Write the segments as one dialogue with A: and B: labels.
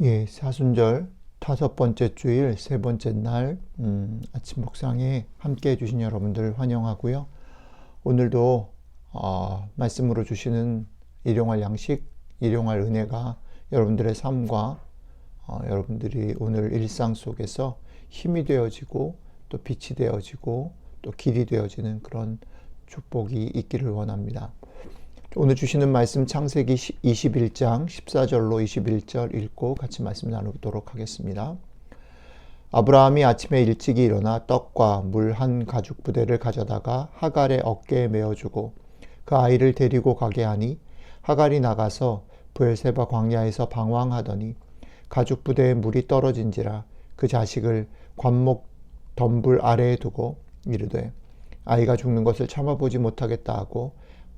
A: 예, 사순절 다섯 번째 주일 세 번째 날 음, 아침 목상에 함께 해주신 여러분들 환영하고요. 오늘도 어, 말씀으로 주시는 일용할 양식, 일용할 은혜가 여러분들의 삶과 어, 여러분들이 오늘 일상 속에서 힘이 되어지고 또 빛이 되어지고 또 길이 되어지는 그런 축복이 있기를 원합니다. 오늘 주시는 말씀 창세기 21장 14절로 21절 읽고 같이 말씀 나누도록 하겠습니다. 아브라함이 아침에 일찍이 일어나 떡과 물 한 가죽 부대를 가져다가 하갈의 어깨에 메어주고 그 아이를 데리고 가게 하니 하갈이 나가서 부엘세바 광야에서 방황하더니 가죽 부대에 물이 떨어진지라 그 자식을 관목 덤불 아래에 두고 이르되 아이가 죽는 것을 참아보지 못하겠다 하고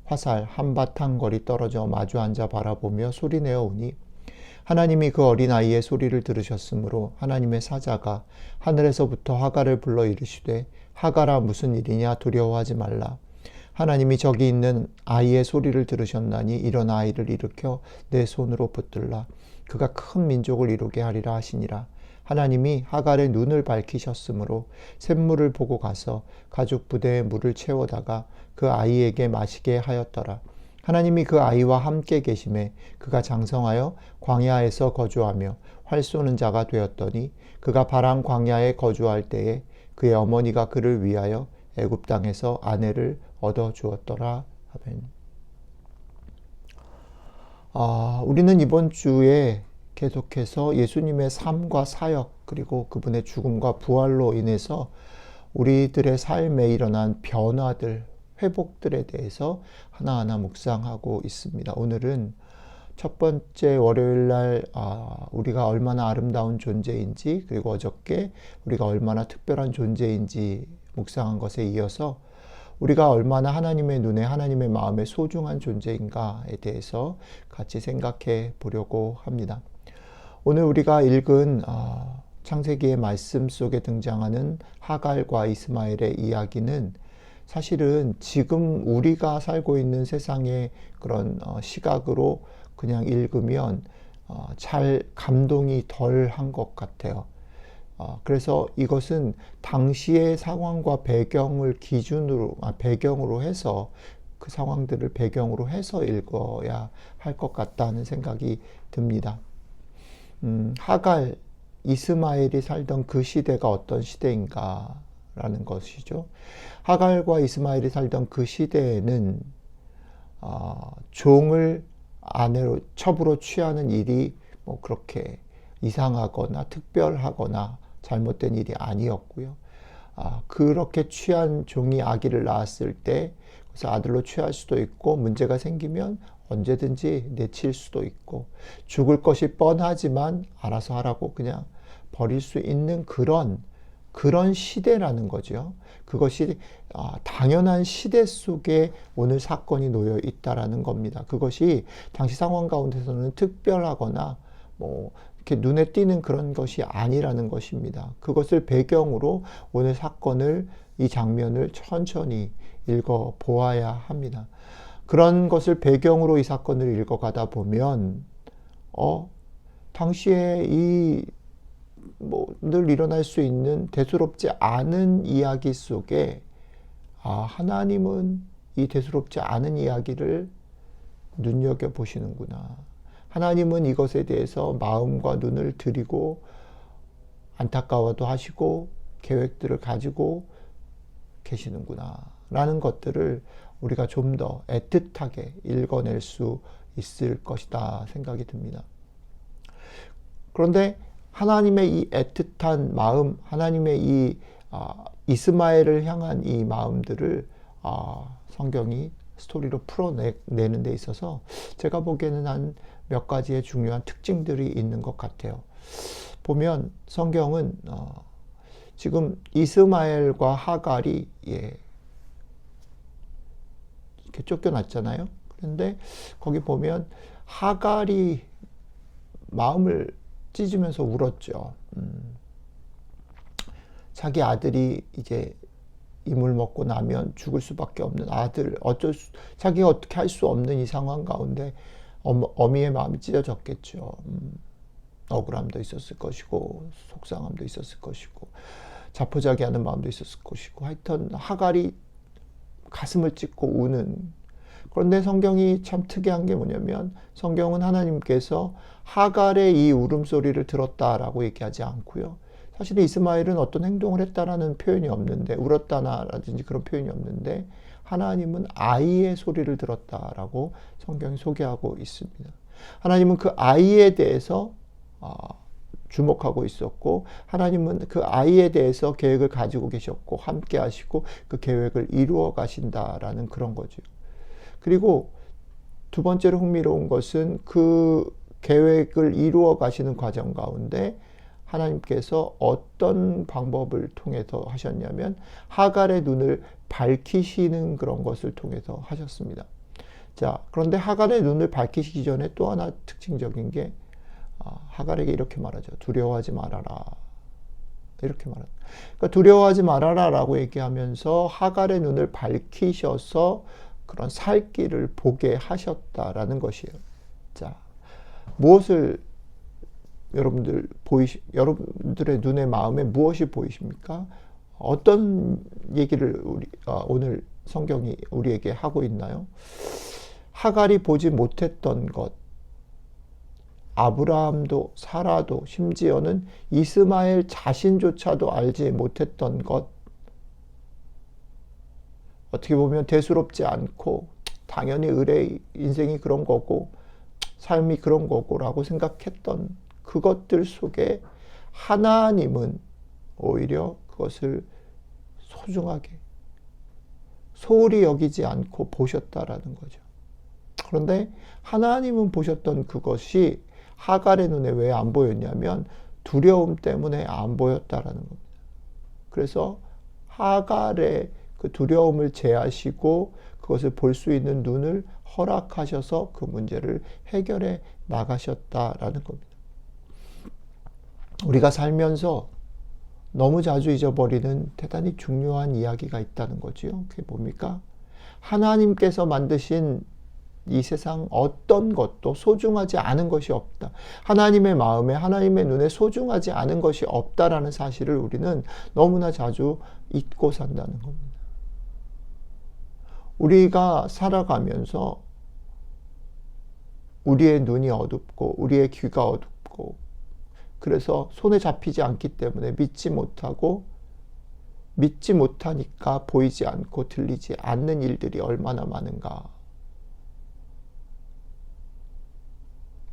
A: 화살 한바탕 거리 떨어져 마주 앉아 바라보며 소리내어 오니 하나님이 그 어린아이의 소리를 들으셨으므로 하나님의 사자가 하늘에서부터 하가를 불러 이르시되 하가라 무슨 일이냐 두려워하지 말라. 하나님이 저기 있는 아이의 소리를 들으셨나니 일어나 아이를 일으켜 내 손으로 붙들라. 그가 큰 민족을 이루게 하리라 하시니라. 하나님이 하갈의 눈을 밝히셨으므로 샘물을 보고 가서 가죽 부대에 물을 채워다가 그 아이에게 마시게 하였더라. 하나님이 그 아이와 함께 계심에 그가 장성하여 광야에서 거주하며 활 쏘는 자가 되었더니 그가 바람 광야에 거주할 때에 그의 어머니가 그를 위하여 애굽 땅에서 아내를 얻어 주었더라. 아멘. 아, 우리는 이번 주에 계속해서 예수님의 삶과 사역 그리고 그분의 죽음과 부활로 인해서 우리들의 삶에 일어난 변화들, 회복들에 대해서 하나하나 묵상하고 있습니다. 오늘은 첫 번째 월요일 날 아, 우리가 얼마나 아름다운 존재인지 그리고 어저께 우리가 얼마나 특별한 존재인지 묵상한 것에 이어서 우리가 얼마나 하나님의 눈에 하나님의 마음에 소중한 존재인가에 대해서 같이 생각해 보려고 합니다. 오늘 우리가 읽은 어, 창세기의 말씀 속에 등장하는 하갈과 이스마엘의 이야기는 사실은 지금 우리가 살고 있는 세상의 그런 어, 시각으로 그냥 읽으면 어, 잘 감동이 덜 한 것 같아요. 그래서 이것은 당시의 상황과 배경을 기준으로, 아, 배경으로 해서 그 상황들을 배경으로 해서 읽어야 할 것 같다는 생각이 듭니다. 음, 하갈, 이스마엘이 살던 그 시대가 어떤 시대인가 라는 것이죠. 하갈과 이스마엘이 살던 그 시대에는 어, 종을 아내로 첩으로 취하는 일이 뭐 그렇게 이상하거나 특별하거나 잘못된 일이 아니었고요. 아, 그렇게 취한 종이 아기를 낳았을 때 그래서 아들로 취할 수도 있고 문제가 생기면 언제든지 내칠 수도 있고 죽을 것이 뻔하지만 알아서 하라고 그냥 버릴 수 있는 그런 그런 시대라는 거죠. 그것이 아, 당연한 시대 속에 오늘 사건이 놓여 있다라는 겁니다. 그것이 당시 상황 가운데서는 특별하거나 뭐 이렇게 눈에 띄는 그런 것이 아니라는 것입니다. 그것을 배경으로 오늘 사건을 이 장면을 천천히 읽어 보아야 합니다. 그런 것을 배경으로 이 사건을 읽어가다 보면, 어, 당시에 이, 뭐, 늘 일어날 수 있는 대수롭지 않은 이야기 속에, 아, 하나님은 이 대수롭지 않은 이야기를 눈여겨 보시는구나. 하나님은 이것에 대해서 마음과 눈을 들이고 안타까워도 하시고 계획들을 가지고 계시는구나. 라는 것들을 우리가 좀 더 애틋하게 읽어낼 수 있을 것이다 생각이 듭니다. 그런데 하나님의 이 애틋한 마음, 하나님의 이 아, 이스마엘을 향한 이 마음들을 아, 성경이 스토리로 풀어내는 데 있어서 제가 보기에는 한 몇 가지의 중요한 특징들이 있는 것 같아요. 보면 성경은 어, 지금 이스마엘과 하갈이 예, 이렇게 쫓겨났잖아요. 그런데 거기 보면 하갈이 마음을 찢으면서 울었죠. 음. 자기 아들이 이제 이물 먹고 나면 죽을 수밖에 없는 아들 어쩔 수 자기가 어떻게 할 수 없는 이 상황 가운데 어머, 어미의 마음이 찢어졌겠죠. 음. 억울함도 있었을 것이고 속상함도 있었을 것이고 자포자기하는 마음도 있었을 것이고 하여튼 하갈이 가슴을 찢고 우는 그런데 성경이 참 특이한 게 뭐냐면 성경은 하나님께서 하갈의 이 울음소리를 들었다라고 얘기하지 않고요. 사실 이스마엘은 어떤 행동을 했다라는 표현이 없는데 울었다나라든지 그런 표현이 없는데 하나님은 아이의 소리를 들었다라고 성경이 소개하고 있습니다. 하나님은 그 아이에 대해서 어, 주목하고 있었고 하나님은 그 아이에 대해서 계획을 가지고 계셨고 함께 하시고 그 계획을 이루어 가신다라는 그런 거죠. 그리고 두 번째로 흥미로운 것은 그 계획을 이루어 가시는 과정 가운데 하나님께서 어떤 방법을 통해서 하셨냐면 하갈의 눈을 밝히시는 그런 것을 통해서 하셨습니다. 자, 그런데 하갈의 눈을 밝히시기 전에 또 하나 특징적인 게 아, 하갈에게 이렇게 말하죠. 두려워하지 말아라. 이렇게 말합니다. 그러니까 두려워하지 말아라 라고 얘기하면서 하갈의 눈을 밝히셔서 그런 살 길을 보게 하셨다라는 것이에요. 자, 무엇을 여러분들 보이시, 여러분들의 눈에 마음에 무엇이 보이십니까? 어떤 얘기를 우리, 어, 오늘 성경이 우리에게 하고 있나요? 하갈이 보지 못했던 것, 아브라함도 사라도 심지어는 이스마엘 자신조차도 알지 못했던 것, 어떻게 보면 대수롭지 않고 당연히 의뢰 인생이 그런 거고 삶이 그런 거고라고 생각했던 그것들 속에 하나님은 오히려 그것을 소중하게 소홀히 여기지 않고 보셨다라는 거죠. 그런데 하나님은 보셨던 그것이 하갈의 눈에 왜 안 보였냐면 두려움 때문에 안 보였다라는 겁니다. 그래서 하갈의 그 두려움을 제하시고 그것을 볼 수 있는 눈을 허락하셔서 그 문제를 해결해 나가셨다라는 겁니다. 우리가 살면서 너무 자주 잊어버리는 대단히 중요한 이야기가 있다는 거지요. 그게 뭡니까? 하나님께서 만드신 이 세상 어떤 것도 소중하지 않은 것이 없다. 하나님의 마음에, 하나님의 눈에 소중하지 않은 것이 없다라는 사실을 우리는 너무나 자주 잊고 산다는 겁니다. 우리가 살아가면서 우리의 눈이 어둡고 우리의 귀가 어둡고 그래서 손에 잡히지 않기 때문에 믿지 못하고 믿지 못하니까 보이지 않고 들리지 않는 일들이 얼마나 많은가.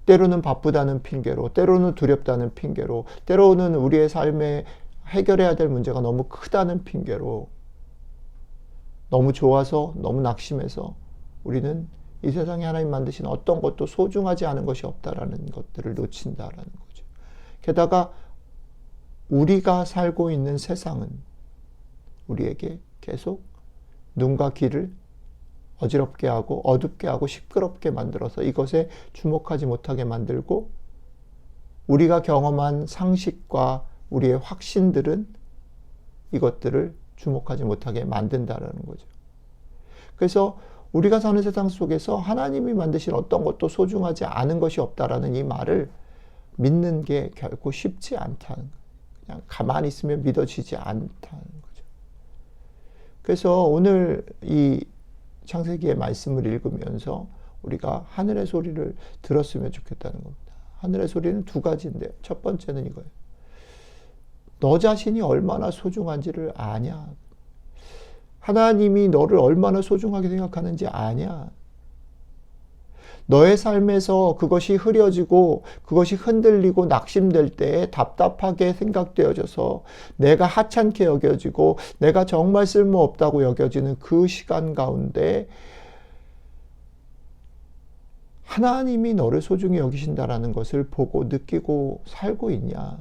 A: 때로는 바쁘다는 핑계로, 때로는 두렵다는 핑계로, 때로는 우리의 삶에 해결해야 될 문제가 너무 크다는 핑계로 너무 좋아서 너무 낙심해서 우리는 이 세상에 하나님 만드신 어떤 것도 소중하지 않은 것이 없다라는 것들을 놓친다라는 거죠. 게다가 우리가 살고 있는 세상은 우리에게 계속 눈과 귀를 어지럽게 하고 어둡게 하고 시끄럽게 만들어서 이것에 주목하지 못하게 만들고 우리가 경험한 상식과 우리의 확신들은 이것들을 주목하지 못하게 만든다라는 거죠. 그래서 우리가 사는 세상 속에서 하나님이 만드신 어떤 것도 소중하지 않은 것이 없다라는 이 말을 믿는 게 결코 쉽지 않다는 거예요. 그냥 가만히 있으면 믿어지지 않다는 거죠. 그래서 오늘 이 창세기의 말씀을 읽으면서 우리가 하늘의 소리를 들었으면 좋겠다는 겁니다. 하늘의 소리는 두 가지인데 첫 번째는 이거예요. 너 자신이 얼마나 소중한지를 아냐. 하나님이 너를 얼마나 소중하게 생각하는지 아냐. 너의 삶에서 그것이 흐려지고 그것이 흔들리고 낙심될 때 답답하게 생각되어져서 내가 하찮게 여겨지고 내가 정말 쓸모없다고 여겨지는 그 시간 가운데 하나님이 너를 소중히 여기신다라는 것을 보고 느끼고 살고 있냐.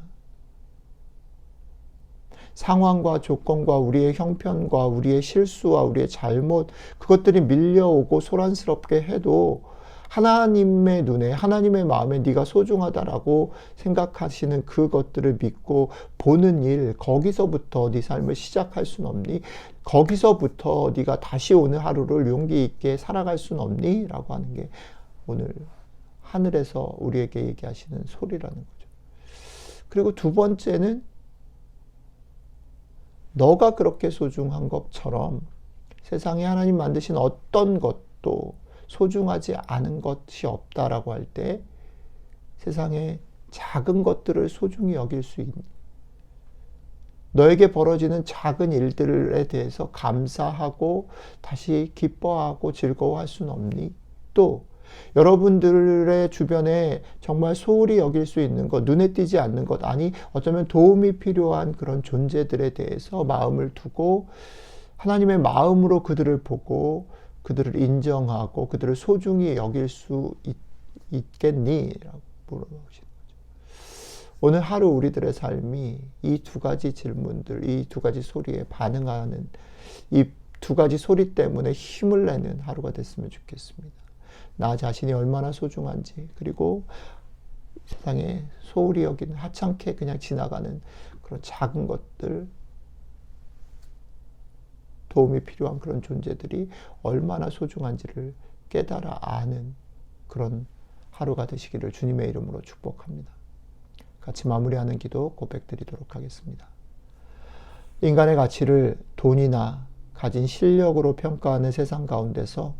A: 상황과 조건과 우리의 형편과 우리의 실수와 우리의 잘못 그것들이 밀려오고 소란스럽게 해도 하나님의 눈에 하나님의 마음에 네가 소중하다라고 생각하시는 그것들을 믿고 보는 일 거기서부터 네 삶을 시작할 수는 없니? 거기서부터 네가 다시 오늘 하루를 용기 있게 살아갈 수는 없니? 라고 하는 게 오늘 하늘에서 우리에게 얘기하시는 소리라는 거죠. 그리고 두 번째는 너가 그렇게 소중한 것처럼 세상에 하나님 만드신 어떤 것도 소중하지 않은 것이 없다라고 할 때 세상에 작은 것들을 소중히 여길 수 있는 너에게 벌어지는 작은 일들에 대해서 감사하고 다시 기뻐하고 즐거워할 수는 없니? 또 여러분들의 주변에 정말 소홀히 여길 수 있는 것, 눈에 띄지 않는 것, 아니 어쩌면 도움이 필요한 그런 존재들에 대해서 마음을 두고 하나님의 마음으로 그들을 보고 그들을 인정하고 그들을 소중히 여길 수 있, 있겠니? 라고 물어보시는 거죠. 오늘 하루 우리들의 삶이 이 두 가지 질문들, 이 두 가지 소리에 반응하는 이 두 가지 소리 때문에 힘을 내는 하루가 됐으면 좋겠습니다. 나 자신이 얼마나 소중한지, 그리고 세상에 소홀히 여기는 하찮게 그냥 지나가는 그런 작은 것들, 도움이 필요한 그런 존재들이 얼마나 소중한지를 깨달아 아는 그런 하루가 되시기를 주님의 이름으로 축복합니다. 같이 마무리하는 기도 고백드리도록 하겠습니다. 인간의 가치를 돈이나 가진 실력으로 평가하는 세상 가운데서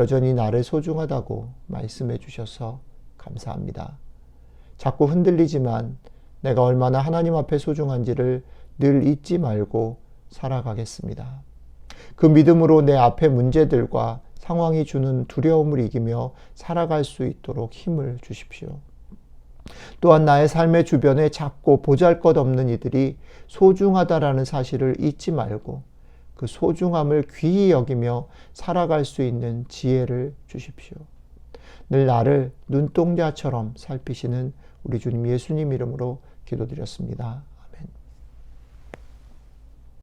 A: 여전히 나를 소중하다고 말씀해 주셔서 감사합니다. 자꾸 흔들리지만 내가 얼마나 하나님 앞에 소중한지를 늘 잊지 말고 살아가겠습니다. 그 믿음으로 내 앞의 문제들과 상황이 주는 두려움을 이기며 살아갈 수 있도록 힘을 주십시오. 또한 나의 삶의 주변에 작고 보잘 것 없는 이들이 소중하다라는 사실을 잊지 말고 그 소중함을 귀히 여기며 살아갈 수 있는 지혜를 주십시오. 늘 나를 눈동자처럼 살피시는 우리 주님 예수님 이름으로 기도드렸습니다.